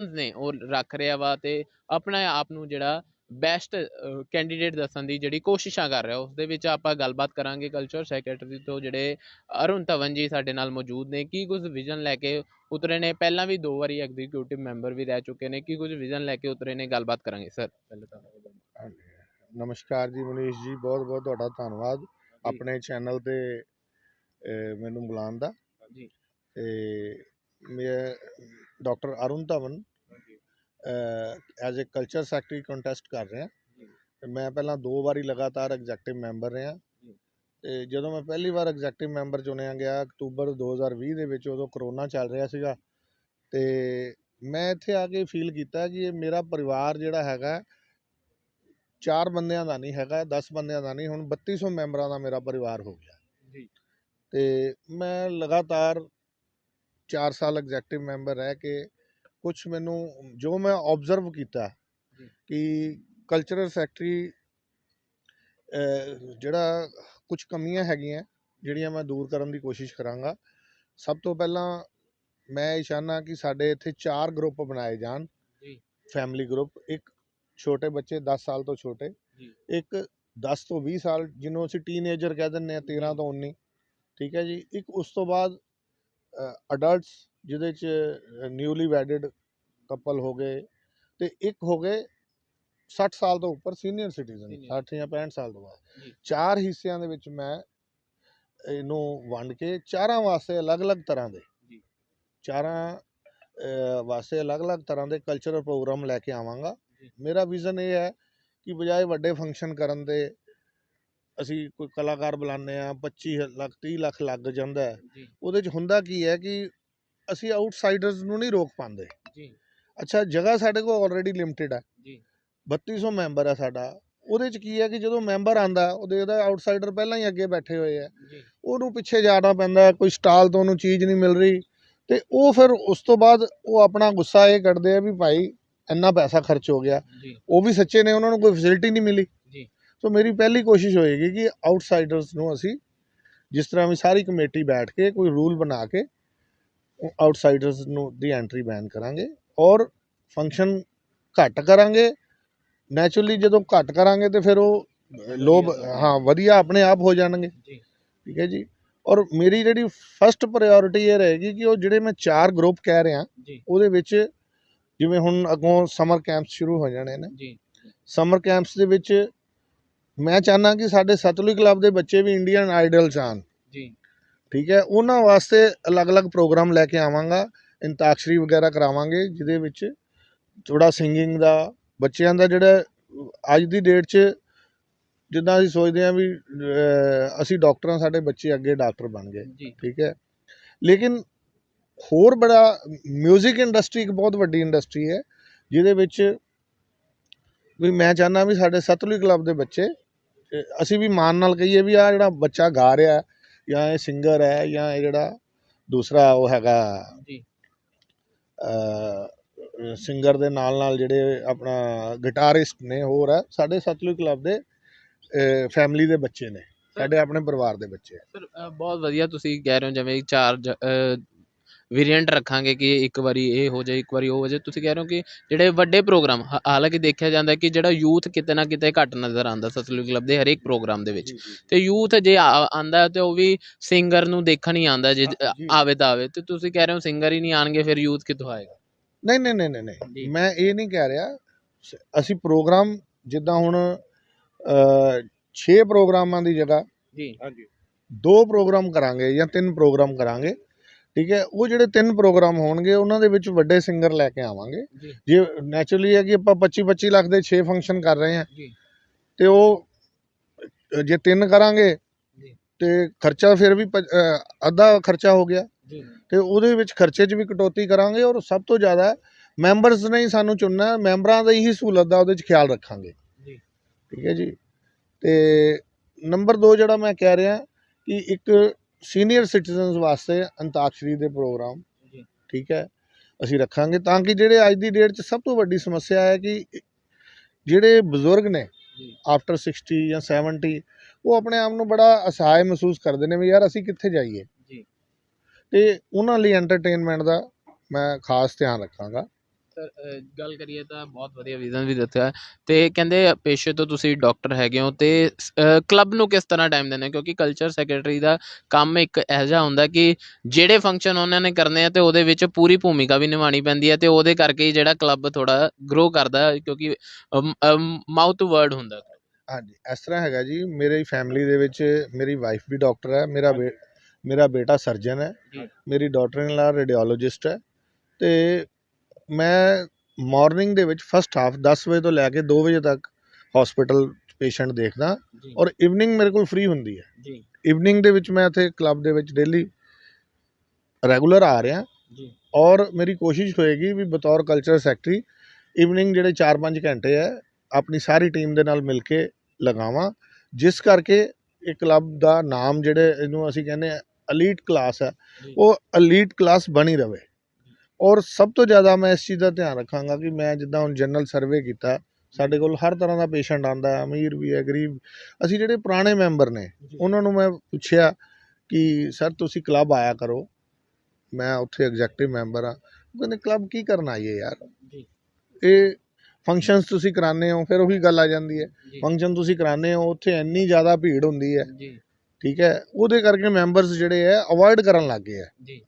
ਨੇ ਉਹ ਰੱਖ ਰਿਹਾ ਵਾ ਤੇ ਆਪਣੇ ਆਪ ਨੂੰ ਜਿਹੜਾ ਬੈਸਟ ਕੈਂਡੀਡੇਟ ਦੱਸਣ ਦੀ ਜਿਹੜੀ ਕੋਸ਼ਿਸ਼ਾਂ ਕਰ ਰਿਹਾ ਉਸ ਦੇ ਵਿੱਚ ਆਪਾਂ ਗੱਲਬਾਤ ਕਰਾਂਗੇ ਕਲਚਰ ਸੈਕਟਰੀ ਤੋਂ ਜਿਹੜੇ ਅਰੁਣ ਧਵਨ ਜੀ ਸਾਡੇ ਨਾਲ ਮੌਜੂਦ ਨੇ ਕੀ ਕੁਝ ਵਿਜ਼ਨ ਲੈ ਕੇ ਉਤਰੇ ਨੇ? ਪਹਿਲਾਂ ਵੀ ਦੋ ਵਾਰੀ ਐਗਜ਼ੀਕਿਊਟਿਵ ਮੈਂਬਰ ਵੀ ਰਹਿ ਚੁੱਕੇ ਨੇ ਕੀ ਕੁਝ ਵਿਜ਼ਨ ਲੈ ਕੇ ਉਤਰੇ ਨੇ? ਗੱਲਬਾਤ ਕਰਾਂਗੇ ਸਰ ਪਹਿਲੇ ਤਾਂ ਹਾਂਜੀ। ਨਮਸਕਾਰ ਜੀ ਮਨੀਸ਼ ਜੀ ਬਹੁਤ ਬਹੁਤ ਤੁਹਾਡਾ ਧੰਨਵਾਦ ਆਪਣੇ ਚੈਨਲ ਤੇ ਮੈਨੂੰ ਬੁਲਾਉਣ ਦਾ। ਜੀ। ਤੇ ਮੈਂ doctor Arun Dhawan as a culture secretary contest ਕਰ ਰਿਹਾ। ਤੇ ਮੈਂ ਪਹਿਲਾਂ ਦੋ ਵਾਰੀ ਲਗਾਤਾਰ ਐਗਜ਼ੈਕਟਿਵ ਮੈਂਬਰ ਰਿਹਾ। ਤੇ ਜਦੋਂ ਮੈਂ ਪਹਿਲੀ ਵਾਰ ਐਗਜ਼ੈਕਟਿਵ ਮੈਂਬਰ ਚੁਣਿਆ ਗਿਆ ਅਕਤੂਬਰ 2020 ਦੇ ਵਿੱਚ ਉਦੋਂ ਕਰੋਨਾ ਚੱਲ ਰਿਹਾ ਸੀਗਾ। ਤੇ ਮੈਂ ਇੱਥੇ ਆ ਕੇ ਫੀਲ ਕੀਤਾ ਕਿ ਇਹ ਮੇਰਾ ਪਰਿਵਾਰ ਜਿਹੜਾ ਹੈਗਾ ਚਾਰ ਬੰਦਿਆਂ ਦਾ ਨਹੀਂ ਹੈਗਾ 10 ਬੰਦਿਆਂ ਦਾ ਨਹੀਂ ਹੁਣ 3200 ਮੈਂਬਰਾਂ ਦਾ ਮੇਰਾ ਪਰਿਵਾਰ ਹੋ ਗਿਆ। ਜੀ। ਤੇ ਮੈਂ ਲਗਾਤਾਰ 4 ਸਾਲ ਐਗਜ਼ੈਕਟਿਵ ਮੈਂਬਰ ਰਹਿ ਕੇ ਕੁਝ ਮੈਨੂੰ ਜੋ ਮੈਂ ਆਬਜ਼ਰਵ ਕੀਤਾ। ਕਿ ਕਲਚਰਲ ਸੈਕਟਰੀ ਜਿਹੜਾ ਕੁਝ ਕਮੀਆਂ ਹੈਗੀਆਂ ਜਿਹੜੀਆਂ ਮੈਂ ਦੂਰ ਕਰਨ ਦੀ ਕੋਸ਼ਿਸ਼ ਕਰਾਂਗਾ ਸਭ ਤੋਂ ਪਹਿਲਾਂ ਮੈਂ ਇਹ ਚਾਹੁੰਦਾ ਕਿ ਸਾਡੇ ਇੱਥੇ ਚਾਰ ਗਰੁੱਪ ਬਣਾਏ ਜਾਣ ਜੀ। ਫੈਮਿਲੀ ਗਰੁੱਪ ਇੱਕ ਛੋਟੇ ਬੱਚੇ 10 ਸਾਲ ਤੋਂ ਛੋਟੇ। ਇੱਕ 10 ਤੋਂ 20 ਸਾਲ ਜਿਹਨੂੰ ਅਸੀਂ ਟੀਨੇਜਰ ਕਹਿ ਦਿੰਦੇ ਆ 13 ਤੋਂ 19 ਠੀਕ ਹੈ ਜੀ ਇੱਕ ਉਸ ਤੋਂ ਬਾਅਦ ਅਡਲਟਸ ਜਿਹਦੇ ਚ ਨਿਊਲੀ ਵੈਡਡ ਕਪਲ ਹੋ ਗਏ ਤੇ ਇੱਕ ਹੋ ਗਏ 60 ਸਾਲ ਤੋਂ ਉੱਪਰ ਸੀਨੀਅਰ ਸਿਟੀਜ਼ਨ Senior। 60 ਜਾਂ 65 ਸਾਲ ਤੋਂ ਬਾਅਦ। ਚਾਰ ਹਿੱਸਿਆਂ ਦੇ ਵਿੱਚ ਮੈਂ ਇਹਨੂੰ ਵੰਡ ਕੇ ਚਾਰਾਂ ਵਾਸਤੇ ਅਲੱਗ-ਅਲੱਗ ਤਰ੍ਹਾਂ ਦੇ। ਚਾਰਾਂ ਵਾਸਤੇ ਅਲੱਗ-ਅਲੱਗ ਤਰ੍ਹਾਂ ਦੇ ਕਲਚਰਲ ਪ੍ਰੋਗਰਾਮ ਲੈ ਕੇ ਆਵਾਂਗਾ। ਮੇਰਾ ਵਿਜ਼ਨ ਇਹ ਹੈ ਕਿ ਬਜਾਏ ਵੱਡੇ ਫੰਕਸ਼ਨ ਕਰਨ ਦੇ ਅਸੀਂ ਕੋਈ ਕਲਾਕਾਰ ਬੁਲਾਉਂਦੇ ਆ 25 ਲੱਖ 30 ਲੱਖ ਲੱਗ ਜਾਂਦਾ ਉਹਦੇ ਚ ਹੁੰਦਾ ਕੀ ਹੈ ਕਿ ਅਸੀਂ ਆਊਟਸਾਈਡਰਸ ਨੂੰ ਨਹੀਂ ਰੋਕ ਪਾਉਂਦੇ। ਜੀ। ਅੱਛਾ ਜਗ੍ਹਾ ਸਾਡੇ ਕੋਲ ਆਲਰੇਡੀ ਲਿਮਟਿਡ ਹੈ ਜੀ। 3200 ਮੈਂਬਰ ਹੈ ਸਾਡਾ। ਉਹਦੇ ਚ ਕੀ ਹੈ ਕਿ ਜਦੋਂ ਮੈਂਬਰ ਆਂਦਾ ਉਹਦੇ ਉਹਦਾ ਆਊਟਸਾਈਡਰ ਪਹਿਲਾਂ ਹੀ ਅੱਗੇ ਬੈਠੇ ਹੋਏ ਆ। ਉਹਨੂੰ ਪਿੱਛੇ ਜਾਣਾ ਪੈਂਦਾ ਕੋਈ ਸਟਾਲ ਤੋਂ ਉਹਨੂੰ ਚੀਜ਼ ਨਹੀਂ ਮਿਲ ਰਹੀ। ਤੇ ਉਹ ਫਿਰ ਉਸ ਤੋਂ ਬਾਅਦ ਉਹ ਆਪਣਾ ਗੁੱਸਾ ਇਹ ਕੱਢਦੇ ਆ ਵੀ ਭਾਈ ਇੰਨਾ ਪੈਸਾ ਖਰਚ ਹੋ ਗਿਆ। ਉਹ ਵੀ ਸੱਚੇ ਨੇ ਉਹਨਾਂ ਨੂੰ ਕੋਈ ਫੈਸਿਲਿਟੀ ਨਹੀਂ ਮਿਲੀ। ਸੋ ਮੇਰੀ ਪਹਿਲੀ ਕੋਸ਼ਿਸ਼ ਹੋਏਗੀ ਕਿ ਆਊਟਸਾਈਡਰਸ ਨੂੰ ਅਸੀਂ ਜਿਸ ਤਰ੍ਹਾਂ ਵੀ ਸਾਰੀ ਕਮੇਟੀ ਬੈਠ ਕੇ ਕੋਈ ਰੂਲ ਬਣਾ ਕੇ ਆਊਟਸਾਈਡਰਸ ਨੂੰ ਦੀ ਐਂਟਰੀ ਬੈਨ ਕਰਾਂਗੇ ਔਰ ਫੰਕਸ਼ਨ ਘੱਟ ਕਰਾਂਗੇ। ਨੈਚੁਰਲੀ ਜਦੋਂ ਘੱਟ ਕਰਾਂਗੇ ਤੇ ਫਿਰ ਉਹ ਲੋਭ ਹਾਂ ਵਧੀਆ ਆਪਣੇ ਆਪ ਹੋ ਜਾਣਗੇ। ਠੀਕ ਹੈ ਜੀ। ਔਰ ਮੇਰੀ ਜਿਹੜੀ ਫਸਟ ਪ੍ਰਾਇੋਰਟੀ ਇਹ ਰਹੇਗੀ ਕਿ ਉਹ ਜਿਹੜੇ ਮੈਂ ਚਾਰ ਗਰੁੱਪ ਕਹਿ ਰਿਹਾ ਉਹਦੇ ਵਿੱਚ ਜਿਵੇਂ ਹੁਣ ਅੱਗੋਂ ਸਮਰ ਕੈਂਪਸ ਸ਼ੁਰੂ ਹੋ ਜਾਣੇ ਨੇ। ਜੀ। ਸਮਰ ਕੈਂਪਸ ਦੇ ਵਿੱਚ ਮੈਂ ਚਾਹਨਾ ਕਿ ਸਾਡੇ ਸਤਲੁਜ ਕਲੱਬ ਦੇ ਬੱਚੇ ਵੀ ਇੰਡੀਅਨ ਆਈਡਲ ਚਾਹਣ ਜੀ। ਠੀਕ ਹੈ? ਉਹਨਾਂ ਵਾਸਤੇ ਅਲੱਗ-ਅਲੱਗ ਪ੍ਰੋਗਰਾਮ ਲੈ ਕੇ ਆਵਾਂਗਾ ਇੰਤਾਕਸ਼ਰੀ ਵਗੈਰਾ ਕਰਾਵਾਂਗੇ ਜਿਹਦੇ ਵਿੱਚ ਥੋੜਾ ਸਿੰਗਿੰਗ ਦਾ ਬੱਚਿਆਂ ਦਾ ਜਿਹੜਾ ਅੱਜ ਦੀ ਡੇਟ 'ਚ ਜਿੱਦਾਂ ਅਸੀਂ ਸੋਚਦੇ ਹਾਂ ਵੀ ਅਸੀਂ ਡਾਕਟਰਾਂ ਸਾਡੇ ਬੱਚੇ ਅੱਗੇ ਡਾਕਟਰ ਬਣ ਗਏ ਠੀਕ ਹੈ? ਲੇਕਿਨ ਹੋਰ ਬੜਾ 뮤직 ਇੰਡਸਟਰੀ ਇੱਕ ਬਹੁਤ ਵੱਡੀ ਇੰਡਸਟਰੀ ਹੈ ਜਿਹਦੇ ਵਿੱਚ ਵੀ ਮੈਂ ਚਾਹੁੰਦਾ ਵੀ ਸਾਡੇ ਸਤਲੁਜ ਕਲੱਬ ਦੇ ਬੱਚੇ ਅਸੀਂ ਵੀ ਮਾਣ ਨਾਲ ਕਹੀਏ ਵੀ ਆ ਜਿਹੜਾ ਬੱਚਾ ਗਾ ਰਿਹਾ ਹੈ, ਜਾਂ ਇਹ ਸਿੰਗਰ ਹੈ ਜਾਂ ਇਹ ਜਿਹੜਾ ਦੂਸਰਾ ਉਹ ਹੈਗਾ ਜੀ ਸਿੰਗਰ ਦੇ ਨਾਲ ਨਾਲ ਜਿਹੜੇ ਆਪਣਾ ਗਿਟਾਰਿਸਟ ਨੇ ਹੋਰ ਹੈ ਸਾਡੇ ਸਤਲੁਜ ਕਲੱਬ ਦੇ ਫੈਮਿਲੀ ਦੇ ਬੱਚੇ ਨੇ ਸਾਡੇ ਆਪਣੇ ਪਰਿਵਾਰ ਦੇ ਬੱਚੇ। ਸਰ ਅ, ਬਹੁਤ ਵਧੀਆ ਤੁਸੀਂ ਕਹਿ ਰਹੇ ਹੋ ਜਿਵੇਂ ਚਾਰ ਵੇਰੀਐਂਟ ਰੱਖਾਂਗੇ ਕਿ ਇੱਕ ਵਾਰੀ ਇਹ ਹੋ ਜਾਏ ਇੱਕ ਵਾਰੀ ਉਹ ਹੋ ਜਾਏ। ਤੁਸੀਂ ਕਹਿ ਰਹੇ ਹੋ ਕਿ ਜਿਹੜੇ ਵੱਡੇ ਪ੍ਰੋਗਰਾਮ ਹਾਲਾਂਕਿ ਦੇਖਿਆ ਜਾਂਦਾ ਕਿ ਜਿਹੜਾ ਯੂਥ ਕਿਤੇ ਨਾ ਕਿਤੇ ਘੱਟ ਨਜ਼ਰ ਆਉਂਦਾ ਸਤਲੁਜ ਕਲੱਬ ਦੇ ਹਰੇਕ ਪ੍ਰੋਗਰਾਮ ਦੇ ਵਿੱਚ। ਤੇ ਯੂਥ ਜੇ ਆਂਦਾ ਤੇ ਉਹ ਵੀ ਸਿੰਗਰ ਨੂੰ ਦੇਖਣ ਹੀ ਆਂਦਾ ਜੇ। ਆਵੇ ਤਾਂ ਆਵੇ। ਤੇ ਤੁਸੀਂ ਕਹਿ ਰਹੇ ਹੋ ਸਿੰਗਰ ਹੀ ਨਹੀਂ ਆਣਗੇ ਫਿਰ ਯੂਥ ਕਿੱਥੋਂ ਆਏਗਾ? ਨਹੀਂ ਨਹੀਂ ਨਹੀਂ ਨਹੀਂ ਮੈਂ ਇਹ ਨਹੀਂ ਕਹਿ ਰਿਹਾ ਅਸੀਂ ਪ੍ਰੋਗਰਾਮ ਜਿੱਦਾਂ ਹੁਣ 6 ਪ੍ਰੋਗਰਾਮਾਂ ਦੀ ਜਗ੍ਹਾ ਜੀ। ਦੋ ਪ੍ਰੋਗਰਾਮ ਕਰਾਂਗੇ ਜਾਂ ਤਿੰਨ ਪ੍ਰੋਗਰਾਮ ਕਰਾਂਗੇ। ਠੀਕ ਹੈ? ਉਹ ਜਿਹੜੇ ਤਿੰਨ ਪ੍ਰੋਗਰਾਮ ਹੋਣਗੇ ਉਹਨਾਂ ਦੇ ਵਿੱਚ ਵੱਡੇ ਸਿੰਗਰ ਲੈ ਕੇ ਆਵਾਂਗੇ। ਜੀ। ਨੈਚੁਰਲੀ ਹੈ ਕਿ ਆਪਾਂ 25 25 ਲੱਖ ਦੇ 6 ਫੰਕਸ਼ਨ ਕਰ ਰਹੇ ਹਾਂ। ਤੇ ਉਹ ਜੇ ਤਿੰਨ ਕਰਾਂਗੇ। ਤੇ ਖਰਚਾ ਫਿਰ ਵੀ ਅੱਧਾ ਖਰਚਾ ਹੋ ਗਿਆ। ਤੇ ਉਹਦੇ ਵਿੱਚ ਖਰਚੇ 'ਚ ਵੀ ਕਟੌਤੀ ਕਰਾਂਗੇ ਔਰ ਸਭ ਤੋਂ ਜ਼ਿਆਦਾ ਮੈਂਬਰਸ ਨੇ ਹੀ ਸਾਨੂੰ ਚੁਣਨਾ ਮੈਂਬਰਾਂ ਦਾ ਹੀ ਸਹੂਲਤ ਦਾ ਉਹਦੇ 'ਚ ਖਿਆਲ ਰੱਖਾਂਗੇ। ਜੀ। ਠੀਕ ਹੈ ਜੀ? ਤੇ ਨੰਬਰ 2 ਜਿਹੜਾ ਮੈਂ ਕਹਿ ਰਿਹਾ ਕਿ ਇੱਕ ਸੀਨੀਅਰ ਸਿਟੀਜ਼ਨਸ ਵਾਸਤੇ ਅੰਤਾਕਸ਼ਰੀ ਦੇ ਪ੍ਰੋਗਰਾਮ ਠੀਕ ਹੈ ਅਸੀਂ ਰੱਖਾਂਗੇ ਤਾਂ ਕਿ ਜਿਹੜੇ ਅੱਜ ਦੀ ਡੇਟ 'ਚ ਸਭ ਤੋਂ ਵੱਡੀ ਸਮੱਸਿਆ ਹੈ ਕਿ ਜਿਹੜੇ ਬਜ਼ੁਰਗ ਨੇ ਆਫਟਰ 60 ਜਾਂ 70 ਉਹ ਆਪਣੇ ਆਪ ਨੂੰ ਬੜਾ ਅਸਹਾय ਮਹਿਸੂਸ ਕਰਦੇ ਨੇ ਵੀ ਯਾਰ ਅਸੀਂ ਕਿੱਥੇ ਜਾਈਏ। ਜੀ। ਤੇ ਉਹਨਾਂ ਲਈ ਐਂਟਰਟੇਨਮੈਂਟ ਦਾ ਮੈਂ ਖਾਸ ਧਿਆਨ ਰੱਖਾਂਗਾ। ਸਰ ਗੱਲ ਕਰੀਏ ਤਾਂ ਬਹੁਤ ਵਧੀਆ ਵਿਜ਼ਨ ਵੀ ਦਿੱਤਾ ਹੈ। ਤੇ ਕਹਿੰਦੇ ਪੇਸ਼ੇ ਤੋਂ ਤੁਸੀਂ ਡਾਕਟਰ ਹੈਗੇ ਹੋ ਤੇ ਕਲੱਬ ਨੂੰ ਕਿਸ ਤਰ੍ਹਾਂ ਟਾਈਮ ਦਿੰਦੇ ਹੋ? ਕਿਉਂਕਿ ਕਲਚਰ ਸੈਕਟਰੀ ਦਾ ਕੰਮ ਇੱਕ ਇਹੋ ਜਿਹਾ ਹੁੰਦਾ ਕਿ ਜਿਹੜੇ ਫੰਕਸ਼ਨ ਉਹਨਾਂ ਨੇ ਕਰਨੇ ਆ ਤੇ ਉਹਦੇ ਵਿੱਚ ਪੂਰੀ ਭੂਮਿਕਾ ਵੀ ਨਿਭਾਉਣੀ ਪੈਂਦੀ ਹੈ ਤੇ ਉਹਦੇ ਕਰਕੇ ਹੀ ਜਿਹੜਾ ਕਲੱਬ ਥੋੜਾ ਗਰੋ ਕਰਦਾ ਕਿਉਂਕਿ ਮਾਊਥ ਵਰਡ ਹੁੰਦਾ ਹਾਂਜੀ ਇਸ ਤਰ੍ਹਾਂ ਹੈਗਾ ਜੀ ਮੇਰੀ ਫੈਮਿਲੀ ਦੇ ਵਿੱਚ ਮੇਰੀ ਵਾਈਫ ਵੀ ਡਾਕਟਰ ਹੈ ਮੇਰਾ ਮੇਰਾ ਬੇਟਾ ਸਰਜਨ ਹੈ। ਮੇਰੀ ਡਾਟਰ ਇਨ ਲਾ ਰੇਡੀਓਲੋਜਿਸਟ ਹੈ ਤੇ ਮੈਂ ਮਾਰਨਿੰਗ ਦੇ ਵਿੱਚ ਫਸਟ ਹਾਫ 10 ਵਜੇ ਤੋਂ ਲੈ ਕੇ 2 ਵਜੇ ਤੱਕ ਹਸਪੀਟਲ ਪੇਸ਼ੈਂਟ ਦੇਖਦਾ ਔਰ ਇਵਨਿੰਗ ਮੇਰੇ ਕੋਲ ਫ੍ਰੀ ਹੁੰਦੀ ਹੈ। ਜੀ। ਇਵਨਿੰਗ ਦੇ ਵਿੱਚ ਮੈਂ ਇੱਥੇ ਕਲੱਬ ਦੇ ਵਿੱਚ ਡੇਲੀ ਰੈਗੂਲਰ ਆ ਰਿਹਾ। ਜੀ। ਔਰ ਮੇਰੀ ਕੋਸ਼ਿਸ਼ ਹੋਏਗੀ ਵੀ ਬਤੌਰ ਕਲਚਰ ਸੈਕਟਰੀ ਇਵਨਿੰਗ ਜਿਹੜੇ 4-5 ਘੰਟੇ ਹੈ ਆਪਣੀ ਸਾਰੀ ਟੀਮ ਦੇ ਨਾਲ ਮਿਲ ਕੇ ਲਗਾਵਾਂ। ਜਿਸ ਕਰਕੇ ਇਹ ਕਲੱਬ ਦਾ ਨਾਮ ਜਿਹੜੇ ਇਹਨੂੰ ਅਸੀਂ ਕਹਿੰਦੇ ਆ ਅਲੀਟ ਕਲਾਸ ਹੈ। ਉਹ ਅਲੀਟ ਕਲਾਸ ਬਣੀ ਰਵੇ। ਔਰ ਸਭ ਤੋਂ ਜ਼ਿਆਦਾ ਮੈਂ ਇਸ ਚੀਜ਼ ਦਾ ਧਿਆਨ ਰੱਖਾਂਗਾ ਕਿ ਮੈਂ ਜਿੱਦਾਂ ਹੁਣ ਜਨਰਲ ਸਰਵੇ ਕੀਤਾ ਸਾਡੇ ਕੋਲ ਹਰ ਤਰ੍ਹਾਂ ਦਾ ਪੇਸ਼ੈਂਟ ਆਂਦਾ ਹੈ ਅਮੀਰ ਵੀ ਹੈ ਗਰੀਬ ਅਸੀਂ ਜਿਹੜੇ ਪੁਰਾਣੇ ਮੈਂਬਰ ਨੇ ਉਹਨਾਂ ਨੂੰ ਮੈਂ ਪੁੱਛਿਆ ਕਿ ਸਰ ਤੁਸੀਂ ਕਲੱਬ ਆਇਆ ਕਰੋ। ਮੈਂ ਉੱਥੇ ਐਗਜ਼ੈਕਟਿਵ ਮੈਂਬਰ ਆ ਉਹ ਕਹਿੰਦੇ ਕਲੱਬ ਕੀ ਕਰਨ ਆਈਏ ਯਾਰ? ਜੀ। ਇਹ ਫੰਕਸ਼ਨਸ ਤੁਸੀਂ ਕਰਾਉਂਦੇ ਹੋ ਫਿਰ ਉਹੀ ਗੱਲ ਆ ਜਾਂਦੀ ਹੈ। ਫੰਕਸ਼ਨ ਤੁਸੀਂ ਕਰਾਉਂਦੇ ਹੋ ਉੱਥੇ ਇੰਨੀ ਜ਼ਿਆਦਾ ਭੀੜ ਹੁੰਦੀ ਹੈ। ਜੀ। ਠੀਕ ਹੈ? ਉਹਦੇ ਕਰਕੇ ਮੈਂਬਰਸ ਜਿਹੜੇ ਹੈ ਅਵੋਇਡ ਕਰਨ ਲੱਗ ਗਏ ਆ ਜੀ।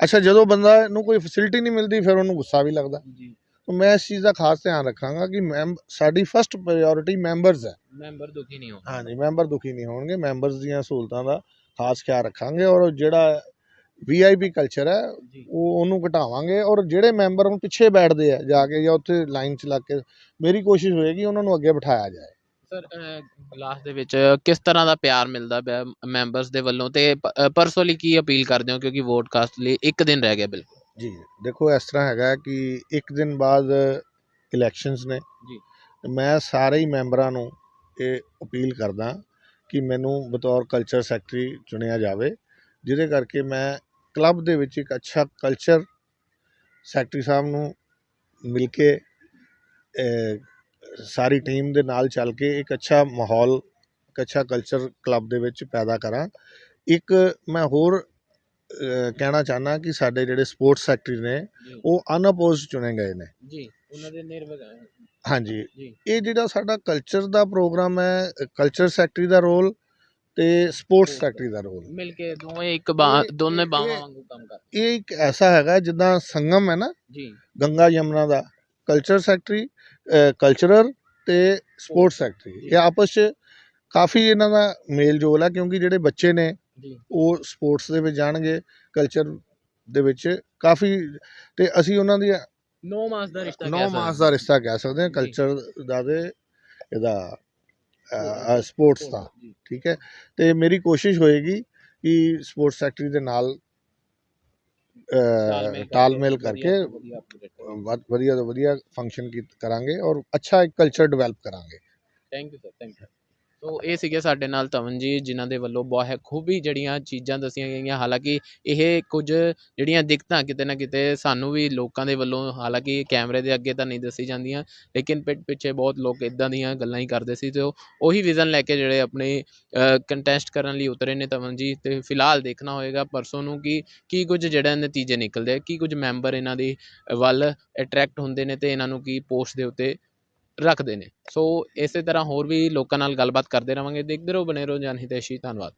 ਅੱਛਾ ਜਦੋਂ ਬੰਦਾ ਨੂੰ ਕੋਈ ਫੈਸਿਲਿਟੀ ਨਹੀਂ ਮਿਲਦੀ ਫਿਰ ਉਹਨੂੰ ਗੁੱਸਾ ਵੀ ਲੱਗਦਾ। ਜੀ। ਤਾਂ ਮੈਂ ਇਸ ਚੀਜ਼ ਦਾ ਖਾਸ ਧਿਆਨ ਰੱਖਾਂਗਾ ਕਿ ਮੈਂਬ ਸਾਡੀ ਫਸਟ ਪ੍ਰਾਇੋਰਟੀ ਮੈਂਬਰਸ ਹੈ। ਮੈਂਬਰ ਦੁਖੀ ਨਹੀਂ ਹੋ ਹਾਂਜੀ ਮੈਂਬਰ ਦੁਖੀ ਨਹੀਂ ਹੋਣਗੇ। ਮੈਂਬਰਸ ਦੀਆਂ ਸਹੂਲਤਾਂ ਦਾ ਖਾਸ ਖਿਆਲ ਰੱਖਾਂਗੇ ਔਰ ਜਿਹੜਾ ਵੀਆਈਪੀ ਕਲਚਰ ਹੈ ਉਹ ਉਹਨੂੰ ਘਟਾਵਾਂਗੇ ਔਰ ਜਿਹੜੇ ਮੈਂਬਰ ਹੁਣ ਪਿੱਛੇ ਬੈਠਦੇ ਆ ਜਾ ਕੇ ਜਾਂ ਉੱਥੇ ਲਾਈਨ 'ਚ ਲੱਗ ਕੇ ਮੇਰੀ ਕੋਸ਼ਿਸ਼ ਹੋਏਗੀ ਉਹਨਾਂ ਨੂੰ ਅੱਗੇ ਬਿਠਾਇਆ ਜਾਏ। ਸਰ ਲਾਸਟ ਦੇ ਵਿੱਚ ਕਿਸ ਤਰ੍ਹਾਂ ਦਾ ਪਿਆਰ ਮਿਲਦਾ ਪਿਆ ਮੈਂਬਰਸ ਦੇ ਵੱਲੋਂ? ਤੇ ਪਰਸੋਂ ਲਈ ਕੀ ਅਪੀਲ ਕਰਦੇ ਹੋ? ਕਿਉਂਕਿ ਵੋਟ ਕਾਸਟ ਲਈ ਇੱਕ ਦਿਨ ਰਹਿ ਗਿਆ ਬਿਲਕੁਲ। ਜੀ ਦੇਖੋ ਇਸ ਤਰ੍ਹਾਂ ਹੈਗਾ ਕਿ ਇੱਕ ਦਿਨ ਬਾਅਦ ਇਲੈਕਸ਼ਨਸ ਨੇ। ਜੀ। ਮੈਂ ਸਾਰੇ ਹੀ ਮੈਂਬਰਾਂ ਨੂੰ ਇਹ ਅਪੀਲ ਕਰਦਾ ਕਿ ਮੈਨੂੰ ਬਤੌਰ ਕਲਚਰ ਸੈਕਟਰੀ ਚੁਣਿਆ ਜਾਵੇ ਜਿਹਦੇ ਕਰਕੇ ਮੈਂ ਕਲੱਬ ਦੇ ਵਿੱਚ ਇੱਕ ਅੱਛਾ ਕਲਚਰ ਸੈਕਟਰੀ ਸਾਹਿਬ ਨੂੰ ਮਿਲ ਕੇ ਸਾਰੀ ਟੀਮ ਦੇ ਨਾਲ ਚੱਲ ਕੇ ਇੱਕ ਅੱਛਾ ਮਾਹੌਲ ਇੱਕ ਅੱਛਾ ਕਲਚਰ ਕਲੱਬ ਦੇ ਵਿੱਚ ਪੈਦਾ ਕਰਾਂ। ਇੱਕ ਮੈਂ ਹੋਰ ਕਹਿਣਾ ਚਾਹਨਾ ਕਿ ਸਾਡੇ ਜਿਹੜੇ ਸਪੋਰਟਸ ਸੈਕਟਰੀ ਨੇ ਉਹ ਅਨਅਪੋਜ਼ਡ ਚੁਣੇ ਗਏ ਨੇ। ਜੀ ਉਹਨਾਂ ਦੇ ਨਿਰਵਿਘਨ ਹਾਂਜੀ। ਇਹ ਜਿਹੜਾ ਸਾਡਾ ਕਲਚਰ ਦਾ ਪ੍ਰੋਗਰਾਮ ਹੈ ਕਲਚਰ ਸੈਕਟਰੀ ਦਾ ਰੋਲ ਤੇ ਸਪੋਰਟਸ ਸੈਕਟਰੀ ਦਾ ਰੋਲ ਮਿਲ ਕੇ ਦੋਵੇਂ ਇੱਕ ਦੋਨੇ ਬਾਹਾਂ ਵਾਂਗੂ ਕੰਮ ਕਰ ਇਹ ਇੱਕ ਐਸਾ ਹੈਗਾ ਜਿੱਦਾਂ ਸੰਗਮ ਹੈ ਨਾ ਜੀ। ਗੰਗਾ ਯਮਨਾ ਦਾ। ਕਲਚਰ ਸੈਕਟਰੀ ਕਲਚਰਲ ਤੇ ਸਪੋਰਟਸ ਸੈਕਟਰੀ ਇਹ ਆਪਸ ਚ ਕਾਫੀ ਇਹਨਾਂ ਦਾ ਮੇਲ ਜੋਲ ਹੈ ਕਿਉਂਕਿ ਜਿਹੜੇ ਬੱਚੇ ਨੇ ਉਹ ਸਪੋਰਟਸ ਦੇ ਵਿੱਚ ਜਾਣਗੇ ਕਲਚਰ ਦੇ ਵਿੱਚ ਕਾਫੀ ਤੇ ਅਸੀਂ ਉਹਨਾਂ ਦੀ 9 ਮਾਸ ਦਾ ਰਿਸ਼ਤਾ ਨੌ ਕਹਿ ਮਾਸ ਸਕਦੇ ਦਾ ਰਿਸ਼ਤਾ ਕਹਿ ਸਕਦੇ ਹਾਂ। ਕਲਚਰ ਦਾ ਤੇ ਇਹਦਾ ਸਪੋਰਟਸ ਦਾ ਠੀਕ ਹੈ? ਤੇ ਮੇਰੀ ਕੋਸ਼ਿਸ਼ ਹੋਏਗੀ ਕਿ ਸਪੋਰਟਸ ਸੈਕਟਰੀ ਦੇ ਨਾਲ ਤਾਲਮੇਲ ਕਰਕੇ ਵਧੀਆ ਤੋਂ ਵਧੀਆ ਫੰਕਸ਼ਨ ਕਰਾਂਗੇ ਔਰ ਅੱਛਾ ਇੱਕ ਕਲਚਰ ਡਿਵੈਲਪ ਕਰਾਂਗੇ। Thank you sir thank you so ਇਹ ਸੀਗੇ ਸਾਡੇ ਨਾਲ ਤਵਨ ਜੀ, ਜਿਨ੍ਹਾਂ ਦੇ ਵੱਲੋਂ ਬਹੁਤ ਖੂਬੀ ਜਿਹੜੀਆਂ ਚੀਜ਼ਾਂ ਦੱਸੀਆਂ ਗਈਆਂ। ਹਾਲਾਂਕਿ ਇਹ ਕੁਝ ਜਿਹੜੀਆਂ ਦਿੱਕਤਾਂ ਕਿਤੇ ਨਾ ਕਿਤੇ ਸਾਨੂੰ ਵੀ ਲੋਕਾਂ ਦੇ ਵੱਲੋਂ, ਹਾਲਾਂਕਿ ਕੈਮਰੇ ਦੇ ਅੱਗੇ ਤਾਂ ਨਹੀਂ ਦੱਸੀ ਜਾਂਦੀਆਂ, ਲੇਕਿਨ ਪਿੱਠ ਪਿੱਛੇ ਬਹੁਤ ਲੋਕ ਇਦਾਂ ਦੀਆਂ ਗੱਲਾਂ ਹੀ ਕਰਦੇ ਸੀ। ਤੇ ਉਹ, ਉਹੀ ਵਿਜ਼ਨ ਲੈ ਕੇ ਜਿਹੜੇ ਆਪਣੇ ਕੰਟੈਸਟ ਕਰਨ ਲਈ ਉਤਰੇ ਨੇ ਤਵਨ ਜੀ। ਤੇ ਫਿਲਹਾਲ ਦੇਖਣਾ ਹੋਏਗਾ ਪਰਸੋਂ ਨੂੰ ਕਿ, ਕੀ ਕੁਝ ਜਿਹੜਾ ਨਤੀਜੇ ਨਿਕਲਦੇ ਕੀ ਕੁਝ ਮੈਂਬਰ ਇਹਨਾਂ ਦੀ ਵੱਲ ਅਟਰੈਕਟ ਹੁੰਦੇ ਨੇ ਤੇ ਇਹਨਾਂ ਨੂੰ ਕੀ ਪੋਸਟ ਦੇ ਉੱਤੇ ਰੱਖਦੇ ਨੇ। ਸੋ ਇਸੇ ਤਰ੍ਹਾਂ ਹੋਰ ਵੀ ਲੋਕਾਂ ਨਾਲ ਗੱਲਬਾਤ ਕਰਦੇ ਰਵਾਂਗੇ। ਦੇਖਦੇ ਰਹੋ ਬਨੇ ਰਹੋ ਜਨ ਹਿਤੈਸ਼ੀ। ਧੰਨਵਾਦ।